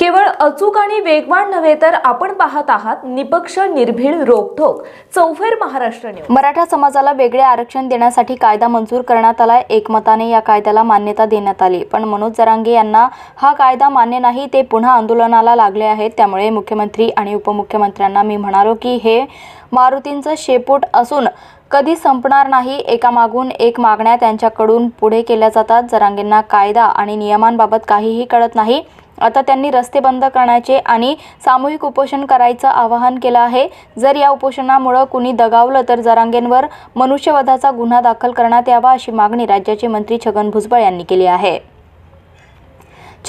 केवळ अचूक आणि वेगवान नव्हे तर आपण पाहत आहात निपक्ष निर्भीड रोखोक चौफेर महाराष्ट्र न्यूज. मराठा समाजाला वेगळे आरक्षण देण्यासाठी कायदा मंजूर करण्यात आला एकमताने या कायद्याला मान्यता देण्यात आली. पण मनोज जरांगे यांना हा कायदा मान्य नाही ते पुन्हा आंदोलनाला लागले आहेत. त्यामुळे मुख्यमंत्री आणि उपमुख्यमंत्र्यांना मी म्हणालो की हे मारुतींचं शेपूट असून कधी संपणार नाही एकामागून एक मागण्या त्यांच्याकडून पुढे केल्या जातात. जरांगेंना कायदा आणि नियमांबाबत काहीही कळत नाही. आता त्यांनी रस्ते बंद करण्याचे आणि सामूहिक उपोषण करायचं आवाहन केलं आहे. जर या उपोषणामुळं कुणी दगावलं तर जरांगेंवर मनुष्यवधाचा गुन्हा दाखल करण्यात यावा अशी मागणी राज्याचे मंत्री छगन भुजबळ यांनी केली आहे.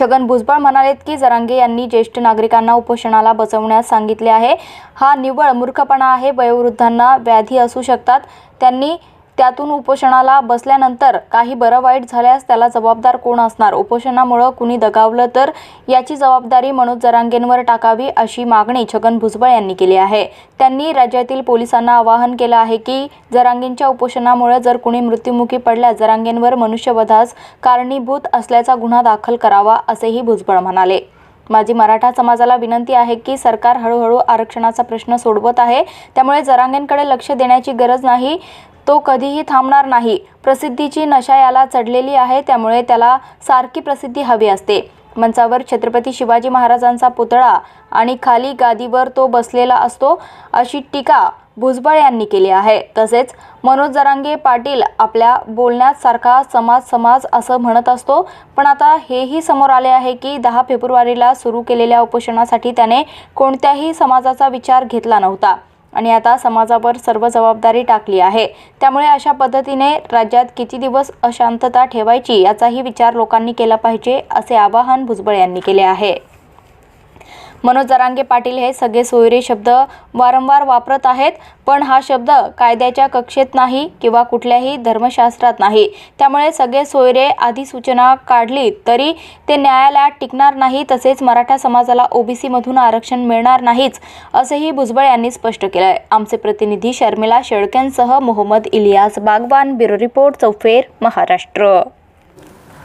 छगन भुजबळ म्हणालेत की जरांगे यांनी ज्येष्ठ नागरिकांना उपोषणाला बसवण्यास सांगितले आहे. हा निव्वळ मूर्खपणा आहे. वयोवृद्धांना व्याधी असू शकतात. त्यांनी त्यातून उपोषणाला बसल्यानंतर काही बरं वाईट झाल्यास त्याला जबाबदार कोण असणार? उपोषणामुळं कुणी दगावलं तर याची जबाबदारी मनोज जरांगेंवर टाकावी अशी मागणी छगन भुजबळ यांनी केली आहे. त्यांनी राज्यातील पोलिसांना आवाहन केलं आहे की जरांगेंच्या उपोषणामुळे जर कुणी मृत्युमुखी पडल्यास जरांगेंवर मनुष्यवधास कारणीभूत असल्याचा गुन्हा दाखल करावा असेही भुजबळ म्हणाले. माझी मराठा समाजाला विनंती आहे की सरकार हळूहळू आरक्षणाचा प्रश्न सोडवत आहे. त्यामुळे जरांगेंकडे लक्ष देण्याची गरज नाही. तो कधीही थांबणार नाही. प्रसिद्धीची नशा याला चढलेली आहे त्यामुळे त्याला सारखी प्रसिद्धी हवी असते. मंचावर छत्रपती शिवाजी महाराजांचा पुतळा आणि खाली गादीवर तो बसलेला असतो अशी टीका भुजबळ यांनी केली आहे. तसेच मनोज जरांगे पाटील आपल्या बोलण्यात सारखा समाज समाज असं म्हणत असतो. पण आता हेही समोर आले आहे की दहा फेब्रुवारीला सुरू केलेल्या उपोषणासाठी त्याने कोणत्याही समाजाचा विचार घेतला नव्हता. आणि आता समाजावर सर्व जबाबदारी टाकली आहे. त्यामुळे अशा पद्धतीने राज्यात किती दिवस अशांतता ठेवायची याचाही विचार लोकांनी केला पाहिजे असे आवाहन भुजबळ यांनी केले आहे. मनोज जरांगे पाटील हे सगळे सोयरे शब्द वारंवार वापरत आहेत पण हा शब्द कायद्याच्या कक्षेत नाही किंवा कुठल्याही धर्मशास्त्रात नाही. त्यामुळे सगळे सोयरे अधिसूचना काढली तरी ते न्यायालयात टिकणार नाही तसेच मराठा समाजाला ओबीसीमधून आरक्षण मिळणार नाहीच असंही भुजबळ यांनी स्पष्ट केलं आहे आमचे प्रतिनिधी शर्मिला शेळक्यांसह मोहम्मद इलियास बागवान ब्युरो रिपोर्ट चौफेर महाराष्ट्र.